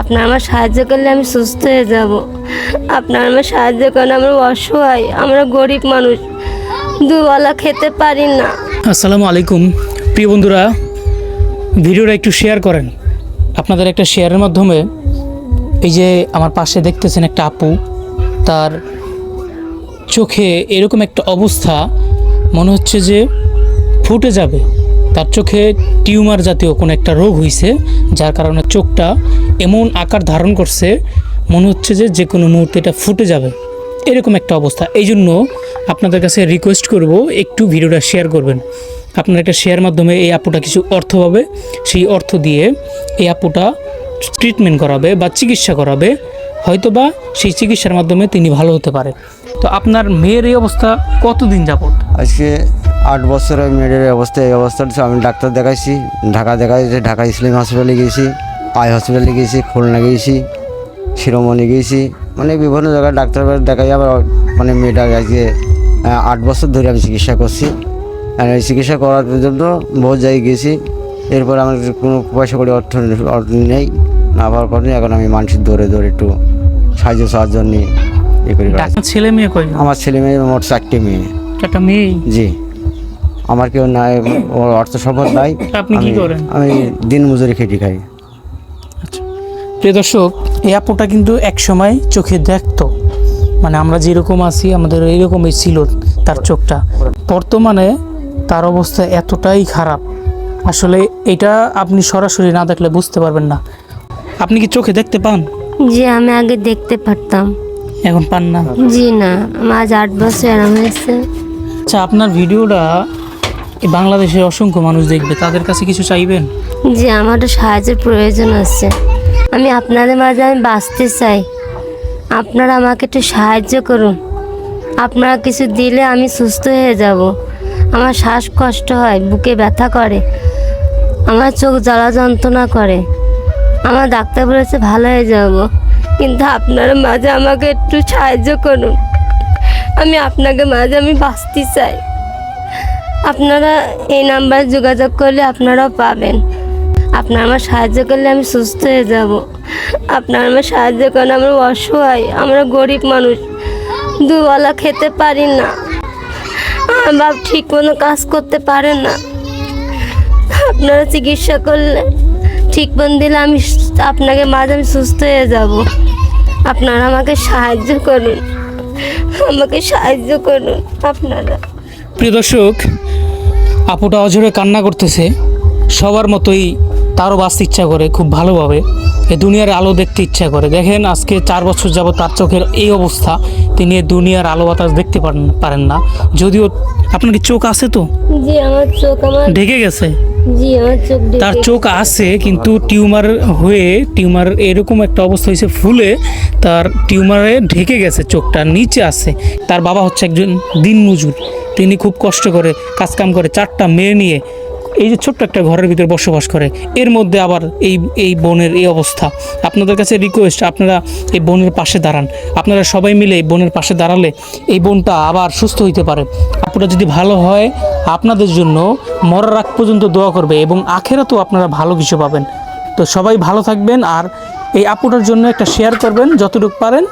আপনার আমার সাহায্য করলে আমি সুস্থ হয়ে যাব। আপনার আমার সাহায্য করেন আমরা অসহায়, আমরা গরিব মানুষ। দুবেলা খেতে পারি না। আসসালামু আলাইকুম। প্রিয় বন্ধুরা, ভিডিওটা একটু শেয়ার করেন। আপনাদের একটা শেয়ারের মাধ্যমে এই যে আমার পাশে দেখতেছেন একটা আপু, তার চোখে এরকম একটা অবস্থা, মনে হচ্ছে যে ফুটে যাবে। তার চোখে টিউমার জাতীয় কোনো একটা রোগ হয়েছে যার কারণে চোখটা এমন আকার ধারণ করছে, মনে হচ্ছে যে যে কোনো মুহূর্তে এটা ফুটে যাবে। এরকম একটা অবস্থা। এই জন্য আপনাদের কাছে রিকোয়েস্ট করব একটু ভিডিওটা শেয়ার করবেন। আপনার একটা শেয়ার মাধ্যমে এই আপুটা কিছু অর্থ পাবে। সেই অর্থ দিয়ে এই আপুটা ট্রিটমেন্ট করাবে বা চিকিৎসা করাবে, হয়তোবা সেই চিকিৎসার মাধ্যমে তিনি ভালো হতে পারে। তো আপনার মেয়ের এই অবস্থা কতদিন যাবত আজকে আট বছর ওই অবস্থা এই অবস্থা তো আমি ডাক্তার দেখাইছি। ঢাকা দেখাইছি ঢাকা ইসলাম হসপিটালে গিয়েছি আই হসপিটালে গিয়েছি খুলনা গিয়েছি শিরোমণি গিয়েছি। মানে বিভিন্ন জায়গায় ডাক্তার দেখাই আবার মানে মেয়েটা আজকে আট বছর ধরে আমি চিকিৎসা করছি। আর এই চিকিৎসা করার জন্য বহু জায়গায় গিয়েছি। এরপর আমার কোনো পয়সা করে অর্থ অর্থ নেই না পাওয়ার কারণে এখন আমি মানুষের দৌড়ে দৌড়ে একটু সাহায্য সাহায্য নিয়ে ইয়ে করি। ছেলে মেয়ে আমার ছেলে মেয়ে মোট চারটে মেয়ে। একটা মেয়ে? জি। আমার কেউ নাই ওর অর্থ সম্পদ নাই। আপনি কি করেন? আমি দিন মজুরি খেটে খাই। আচ্ছা। প্রিয় দর্শক এই আপুটা কিন্তু এক সময় চোখে দেখতো। মানে আমরা যেরকম আছি আমাদের এইরকমই ছিল তার চোখটা। বর্তমানে তার অবস্থা এতটাই খারাপ। আসলে এটা আপনি সরাসরি না দেখলে বুঝতে পারবেন না। আপনি কি চোখে দেখতে পান? জি আমি আগে দেখতে পারতাম। এখন পান না? জি না আমার আজ আট বছর আরাম হয়েছে। আচ্ছা আপনার ভিডিওটা এই বাংলাদেশের অসংখ্য মানুষ দেখবে, তাদের কাছে কিছু চাইবেন? জি আমার একটু সাহায্যের প্রয়োজন আছে। আমি আপনাদের মাঝে আমি বাঁচতে চাই। আপনারা আমাকে একটু সাহায্য করুন। আপনারা কিছু দিলে আমি সুস্থ হয়ে যাব। আমার শ্বাসকষ্ট হয়, বুকে ব্যথা করে। আমার চোখ জ্বালা যন্ত্রণা করে। আমার ডাক্তার বলেছে, ভালো হয়ে যাব। কিন্তু আপনারা মাঝে আমাকে একটু সাহায্য করুন। আমি আপনাকে মাঝে আমি বাঁচতে চাই। আপনারা এই নাম্বারে যোগাযোগ করলে আপনারাও পাবেন। আপনার আমার সাহায্য করলে আমি সুস্থ হয়ে যাব। আপনার আমার সাহায্য করেন আমরা অসহায়, আমরা গরিব মানুষ। দুবেলা খেতে পারি না। আমার বাপ ঠিক মতো কাজ করতে পারে না। আপনারা চিকিৎসা করলে ঠিক মন দিলে আমি আপনাকে মাঝে আমি সুস্থ হয়ে যাব। আপনারা আমাকে সাহায্য করুন। আমাকে সাহায্য করুন আপনারা। প্রিয় দর্শক আপুটা অঝরে কান্না করতেছে। সবার মতোই তারও বাঁচতে ইচ্ছা করে খুব ভালোভাবে। এই দুনিয়ার আলো দেখতে ইচ্ছা করে। দেখেন আজকে চার বছর যাব তার চোখের এই অবস্থা। তিনি দুনিয়ার আলো বাতাস দেখতে পারেন পারেন না। যদিও আপনার কি চোখ আছে তো? জি আমার চোখ আমার ঢেকে গেছে? জি আমার চোখ তার চোখ আছে কিন্তু টিউমার হয়ে টিউমার এরকম একটা অবস্থা হয়েছে ফুলে তার টিউমারে ঢেকে গেছে চোখটা নিচে আছে। তার বাবা হচ্ছে একজন দিনমজুর। তিনি খুব কষ্ট করে কাজকাম করে চারটা মেয়ে নিয়ে এই যে ছোট্ট একটা ঘরের ভিতরে বসবাস করে। এর মধ্যে আবার এই এই বোনের এই অবস্থা। আপনাদের কাছে রিকোয়েস্ট আপনারা এই বোনের পাশে দাঁড়ান। আপনারা সবাই মিলে এই বোনের পাশে দাঁড়ালে এই বোনটা আবার সুস্থ হইতে পারে। আপনারা যদি ভালো হয়, আপনাদের জন্য মরার আগ পর্যন্ত দোয়া করবে এবং আখেরাতেও আপনারা ভালো কিছু পাবেন। তো সবাই ভালো থাকবেন আর এই আপুটার জন্য একটা শেয়ার করবেন, যতটুকু পারেন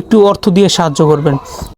একটু অর্থ দিয়ে সাহায্য করবেন।